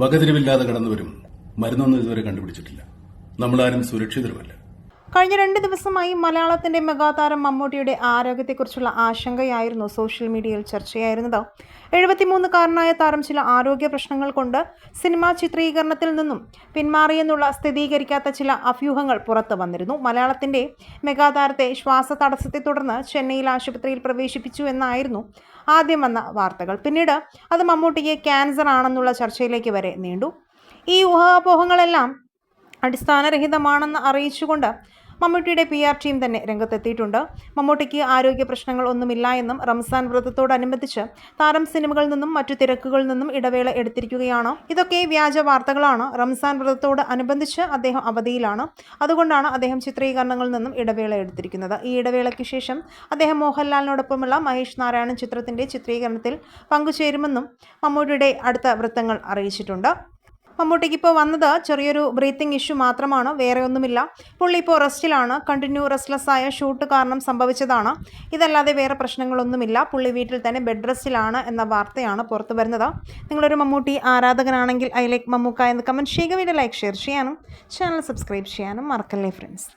വകതിരിവില്ലാതെ കടന്നുവരും. മരുന്നൊന്നും ഇതുവരെ കണ്ടുപിടിച്ചിട്ടില്ല. നമ്മളാരും സുരക്ഷിതരുമല്ല. കഴിഞ്ഞ രണ്ട് ദിവസമായി മലയാളത്തിന്റെ മെഗാതാരം മമ്മൂട്ടിയുടെ ആരോഗ്യത്തെക്കുറിച്ചുള്ള ആശങ്കയായിരുന്നു സോഷ്യൽ മീഡിയയിൽ ചർച്ചയായിരുന്നത്. എഴുപത്തിമൂന്നുകാരനായ താരം ചില ആരോഗ്യ പ്രശ്നങ്ങൾ കൊണ്ട് സിനിമാ ചിത്രീകരണത്തിൽ നിന്നും പിന്മാറിയെന്നുള്ള സ്ഥിരീകരിക്കാത്ത ചില അഭ്യൂഹങ്ങൾ പുറത്തു വന്നിരുന്നു. മലയാളത്തിന്റെ മെഗാതാരത്തെ ശ്വാസ തടസ്സത്തെ തുടർന്ന് ചെന്നൈയിൽ ആശുപത്രിയിൽ പ്രവേശിപ്പിച്ചു എന്നായിരുന്നു ആദ്യം വന്ന വാർത്തകൾ. പിന്നീട് അത് മമ്മൂട്ടിക്ക് ക്യാൻസർ ആണെന്നുള്ള ചർച്ചയിലേക്ക് വരെ നീണ്ടു. ഈ ഊഹാപോഹങ്ങളെല്ലാം അടിസ്ഥാനരഹിതമാണെന്ന് അറിയിച്ചുകൊണ്ട് മമ്മൂട്ടിയുടെ പി ആർ ടീം തന്നെ രംഗത്തെത്തിയിട്ടുണ്ട്. മമ്മൂട്ടിക്ക് ആരോഗ്യ പ്രശ്നങ്ങൾ ഒന്നുമില്ല എന്നും റംസാൻ വ്രതത്തോടനുബന്ധിച്ച് താരം സിനിമകളിൽ നിന്നും മറ്റു തിരക്കുകളിൽ നിന്നും ഇടവേള എടുത്തിരിക്കുകയാണ്. ഇതൊക്കെ വ്യാജ വാർത്തകളാണ്. റംസാൻ വ്രതത്തോട് അനുബന്ധിച്ച് അദ്ദേഹം അവധിയിലാണ്. അതുകൊണ്ടാണ് അദ്ദേഹം ചിത്രീകരണങ്ങളിൽ നിന്നും ഇടവേള എടുത്തിരിക്കുന്നത്. ഈ ഇടവേളയ്ക്ക് ശേഷം അദ്ദേഹം മോഹൻലാലിനോടൊപ്പമുള്ള മഹേഷ് നാരായണൻ ചിത്രത്തിന്റെ ചിത്രീകരണത്തിൽ പങ്കുചേരുമെന്നും മമ്മൂട്ടിയുടെ അടുത്ത വൃത്തങ്ങൾ അറിയിച്ചിട്ടുണ്ട്. മമ്മൂട്ടിക്ക് ഇപ്പോൾ വന്നത് ചെറിയൊരു ബ്രീത്തിങ് ഇഷ്യൂ മാത്രമാണ് വേറെ ഒന്നുമില്ല. പുള്ളി ഇപ്പോൾ റെസ്റ്റിലാണ് കണ്ടിന്യൂ റെസ്റ്റ്ലെസ് ആയ ഷൂട്ട് കാരണം സംഭവിച്ചതാണ്. ഇതല്ലാതെ വേറെ പ്രശ്നങ്ങളൊന്നുമില്ല. പുള്ളി വീട്ടിൽ തന്നെ ബെഡ് റെസ്റ്റിലാണ് എന്ന വാർത്തയാണ് പുറത്തു വരുന്നത്. നിങ്ങളൊരു മമ്മൂട്ടി ആരാധകനാണെങ്കിൽ ഐ ലൈക്ക് മമ്മൂക്ക എന്ന് കമന്റ് ചെയ്യുക. വീഡിയോ ലൈക്ക് ഷെയർ ചെയ്യാനും ചാനൽ സബ്സ്ക്രൈബ് ചെയ്യാനും മറക്കല്ലേ ഫ്രണ്ട്സ്